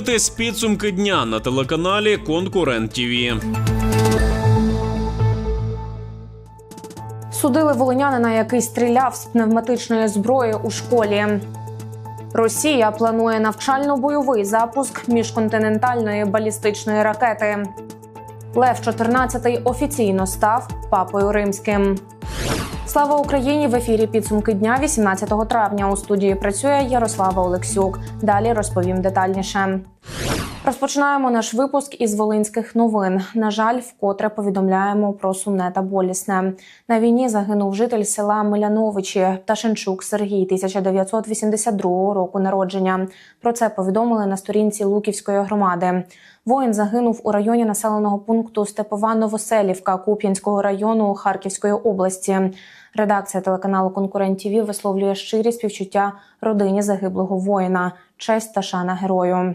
Дивитесь підсумки дня на телеканалі Конкурент ТІВІ. Судили волинянина, який стріляв з пневматичної зброї у школі. Росія планує навчально-бойовий запуск міжконтинентальної балістичної ракети. Лев 14 офіційно став папою римським. Слава Україні! В ефірі підсумки дня 18 травня. У студії працює Ярослава Олексюк. Далі розповім детальніше. Розпочинаємо наш випуск із волинських новин. На жаль, вкотре повідомляємо про сумне та болісне. На війні загинув житель села Миляновичі Пташенчук Сергій 1982 року народження. Про це повідомили на сторінці Луківської громади. Воїн загинув у районі населеного пункту Степова Новоселівка Куп'янського району Харківської області. Редакція телеканалу Конкурент ТІВІ висловлює щирі співчуття родині загиблого воїна. Честь та шана герою.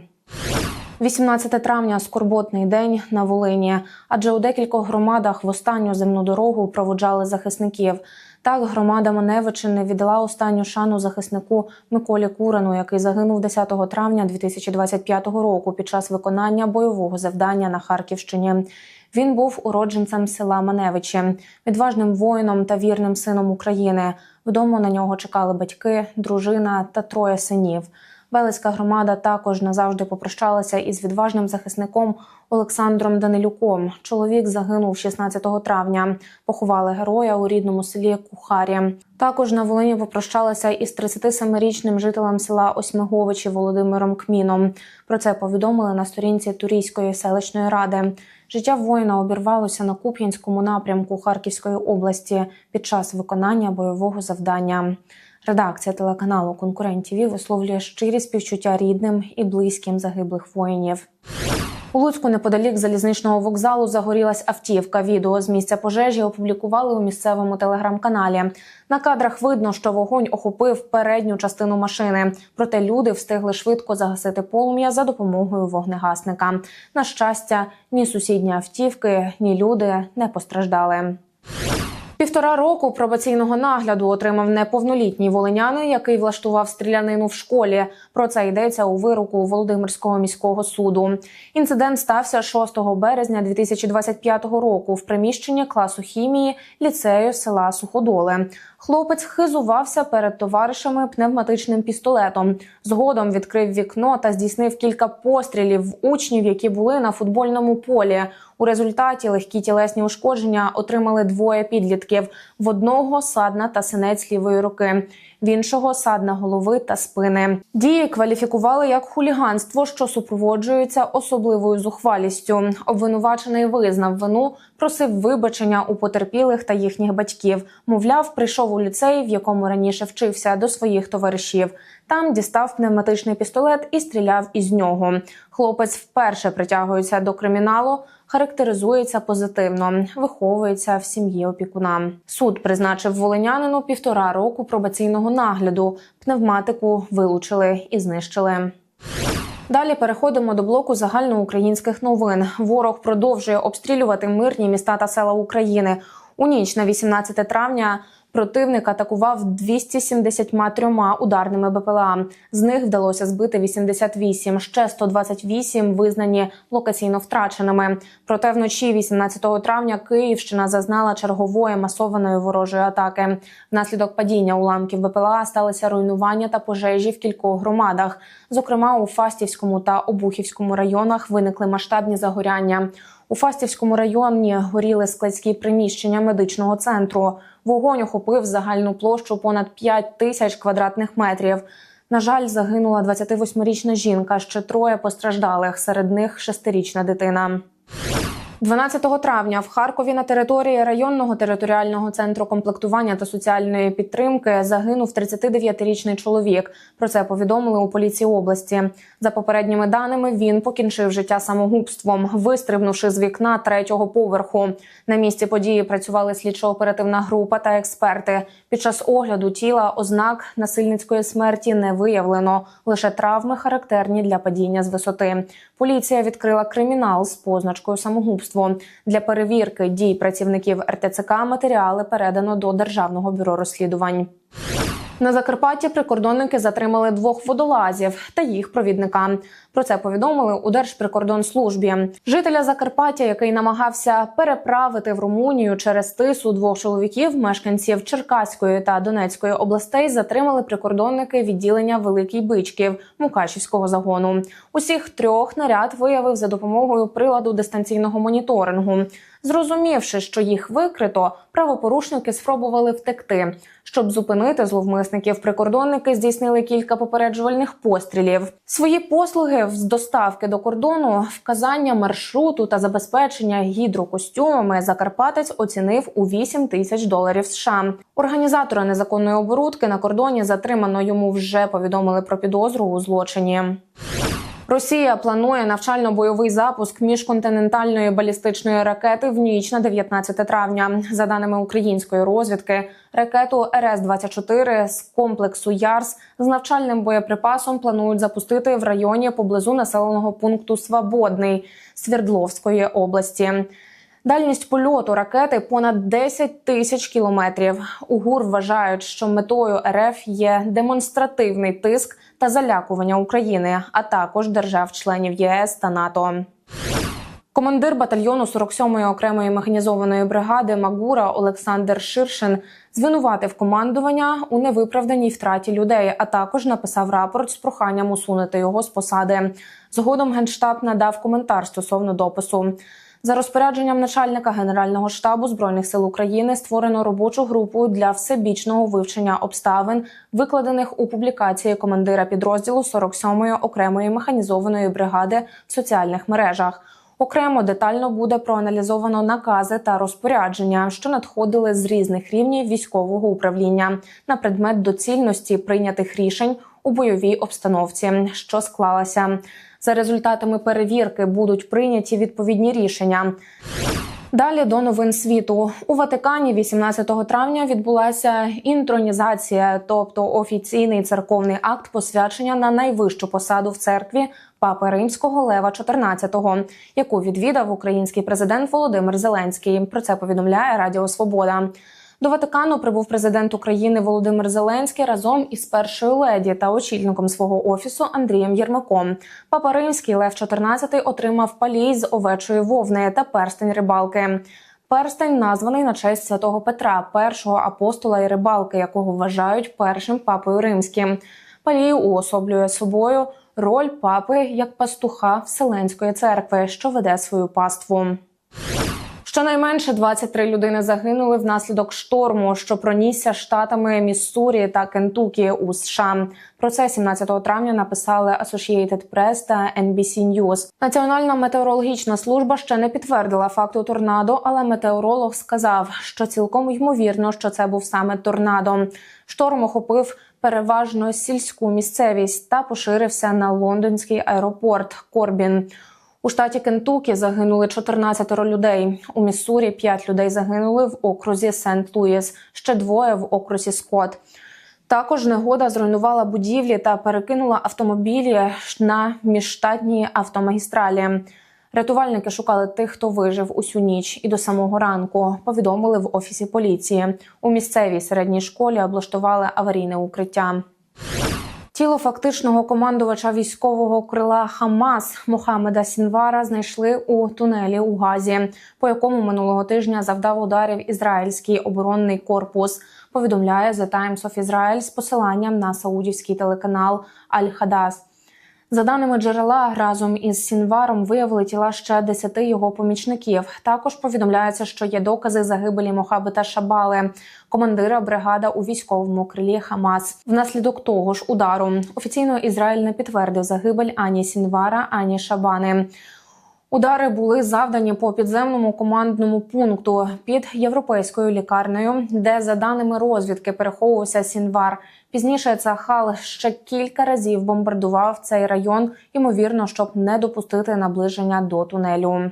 18 травня скорботний день на Волині, адже у декількох громадах в останню земну дорогу проводжали захисників. Так, громада Маневичини віддала останню шану захиснику Миколі Курану, який загинув 10 травня 2025 року під час виконання бойового завдання на Харківщині. Він був уродженцем села Маневичі, відважним воїном та вірним сином України. Вдома на нього чекали батьки, дружина та троє синів. Велицька громада також назавжди попрощалася із відважним захисником Олександром Данилюком. Чоловік загинув 16 травня. Поховали героя у рідному селі Кухарі. Також на Волині попрощалися із 37-річним жителем села Осьмиговичі Володимиром Кміном. Про це повідомили на сторінці Турійської селищної ради. Життя воїна обірвалося на Куп'янському напрямку Харківської області під час виконання бойового завдання. Редакція телеканалу Конкурент ТІВІ висловлює щирі співчуття рідним і близьким загиблих воїнів. У Луцьку неподалік залізничного вокзалу загорілась автівка. Відео з місця пожежі опублікували у місцевому телеграм-каналі. На кадрах видно, що вогонь охопив передню частину машини. Проте люди встигли швидко загасити полум'я за допомогою вогнегасника. На щастя, ні сусідні автівки, ні люди не постраждали. Півтора року пробаційного нагляду отримав неповнолітній волинянин, який влаштував стрілянину в школі. Про це йдеться у вироку Володимирського міського суду. Інцидент стався 6 березня 2025 року в приміщенні класу хімії ліцею села Суходоле. Хлопець хизувався перед товаришами пневматичним пістолетом. Згодом відкрив вікно та здійснив кілька пострілів в учнів, які були на футбольному полі. У результаті легкі тілесні ушкодження отримали двоє підлітків: в одного садна та синець лівої руки, в іншого садна голови та спини. Дії кваліфікували як хуліганство, що супроводжується особливою зухвалістю. Обвинувачений визнав вину, просив вибачення у потерпілих та їхніх батьків. Мовляв, прийшов у ліцей, в якому раніше вчився до своїх товаришів. Там дістав пневматичний пістолет і стріляв із нього. Хлопець вперше притягується до криміналу, характеризується позитивно, виховується в сім'ї опікуна. Суд призначив волинянину півтора року пробаційного нагляду. Пневматику вилучили і знищили. Далі переходимо до блоку загальноукраїнських новин. Ворог продовжує обстрілювати мирні міста та села України. У ніч на 18 травня противник атакував 273 ударними БПЛА. З них вдалося збити 88, ще 128 визнані локаційно втраченими. Проте вночі 18 травня Київщина зазнала чергової масованої ворожої атаки. Внаслідок падіння уламків БПЛА сталися руйнування та пожежі в кількох громадах. Зокрема, у Фастівському та Обухівському районах виникли масштабні загоряння. У Фастівському районі горіли складські приміщення медичного центру. Вогонь охопив загальну площу понад 5 тисяч квадратних метрів. На жаль, загинула 28-річна жінка. Ще троє постраждалих. Серед них шестирічна дитина. 12 травня в Харкові на території районного територіального центру комплектування та соціальної підтримки загинув 39-річний чоловік. Про це повідомили у поліції області. За попередніми даними, він покінчив життя самогубством, вистрибнувши з вікна третього поверху. На місці події працювали слідчо-оперативна група та експерти. Під час огляду тіла ознак насильницької смерті не виявлено. Лише травми характерні для падіння з висоти. Поліція відкрила кримінал з позначкою самогубство. Для перевірки дій працівників РТЦК матеріали передано до Державного бюро розслідувань. На Закарпатті прикордонники затримали двох водолазів та їх провідника. Про це повідомили у Держприкордонслужбі. Жителя Закарпаття, який намагався переправити в Румунію через тису двох чоловіків, мешканців Черкаської та Донецької областей, затримали прикордонники відділення Великий Бичків Мукачівського загону. Усіх трьох наряд виявив за допомогою приладу дистанційного моніторингу. Зрозумівши, що їх викрито, правопорушники спробували втекти. Щоб зупинити зловмисників, прикордонники здійснили кілька попереджувальних пострілів. Свої послуги з доставки до кордону, вказання маршруту та забезпечення гідрокостюмами Закарпатець оцінив у 8 тисяч доларів США. Організатора незаконної оборудки на кордоні затримано йому вже повідомили про підозру у злочині. Росія планує навчально-бойовий запуск міжконтинентальної балістичної ракети в ніч на 19 травня. За даними української розвідки, ракету РС 24 з комплексу Ярс з навчальним боєприпасом планують запустити в районі поблизу населеного пункту Свободний Свердловської області. Дальність польоту ракети понад 10 тисяч кілометрів. У ГУР вважають, що метою РФ є демонстративний тиск та залякування України, а також держав-членів ЄС та НАТО. Командир батальйону 47-ї окремої механізованої бригади Магура Олександр Ширшин звинуватив командування у невиправданій втраті людей, а також написав рапорт з проханням усунути його з посади. Згодом генштаб надав коментар стосовно допису. За розпорядженням начальника Генерального штабу збройних сил України створено робочу групу для всебічного вивчення обставин, викладених у публікації командира підрозділу 47-ї окремої механізованої бригади в соціальних мережах. Окремо детально буде проаналізовано накази та розпорядження, що надходили з різних рівнів військового управління на предмет доцільності прийнятих рішень у бойовій обстановці, що склалася. За результатами перевірки будуть прийняті відповідні рішення. Далі до новин світу у Ватикані 18 травня відбулася інтронізація, тобто офіційний церковний акт посвячення на найвищу посаду в церкві папи римського Лева XIV, яку відвідав український президент Володимир Зеленський. Про це повідомляє Радіо Свобода. До Ватикану прибув президент України Володимир Зеленський разом із першою леді та очільником свого офісу Андрієм Єрмаком. Папа Римський Лев XIV отримав палій з овечої вовни та перстень рибалки. Перстень названий на честь святого Петра, першого апостола і рибалки, якого вважають першим папою римським. Палій уособлює собою роль папи як пастуха Вселенської церкви, що веде свою паству. Щонайменше 23 людини загинули внаслідок шторму, що пронісся штатами Міссурі та Кентукі у США. Про це 17 травня написали Associated Press та NBC News. Національна метеорологічна служба ще не підтвердила факту торнадо, але метеоролог сказав, що цілком ймовірно, що це був саме торнадо. Шторм охопив переважно сільську місцевість та поширився на лондонський аеропорт Корбін. У штаті Кентукі загинули 14 людей. У Міссурі 5 людей загинули в окрузі Сент-Луїс, ще двоє в окрузі Скотт. Також негода зруйнувала будівлі та перекинула автомобілі на міжштатні автомагістралі. Рятувальники шукали тих, хто вижив усю ніч, і до самого ранку повідомили в офісі поліції. У місцевій середній школі облаштували аварійне укриття. Тіло фактичного командувача військового крила Хамас Мохамеда Сінвара знайшли у тунелі у Газі, по якому минулого тижня завдав ударів ізраїльський оборонний корпус. Повідомляє The Times of Israel з посиланням на саудівський телеканал Аль-Хадас. За даними джерела, разом із Сінваром виявили тіла ще десяти його помічників. Також повідомляється, що є докази загибелі Мохабета Шабали, командира бригада у військовому крилі Хамас. Внаслідок того ж удару офіційно Ізраїль не підтвердив загибель ані Сінвара, ані Шабани. Удари були завдані по підземному командному пункту під європейською лікарнею, де за даними розвідки переховувався Сінвар. Пізніше Цахал ще кілька разів бомбардував цей район, ймовірно, щоб не допустити наближення до тунелю.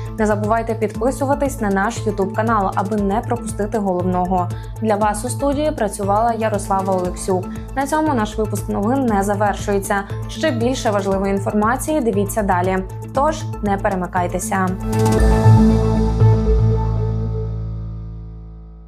Не забувайте підписуватись на наш Ютуб канал, аби не пропустити головного. Для вас у студії працювала Ярослава Олексюк. На цьому наш випуск новин не завершується. Ще більше важливої інформації дивіться далі. Тож не перемикайтеся.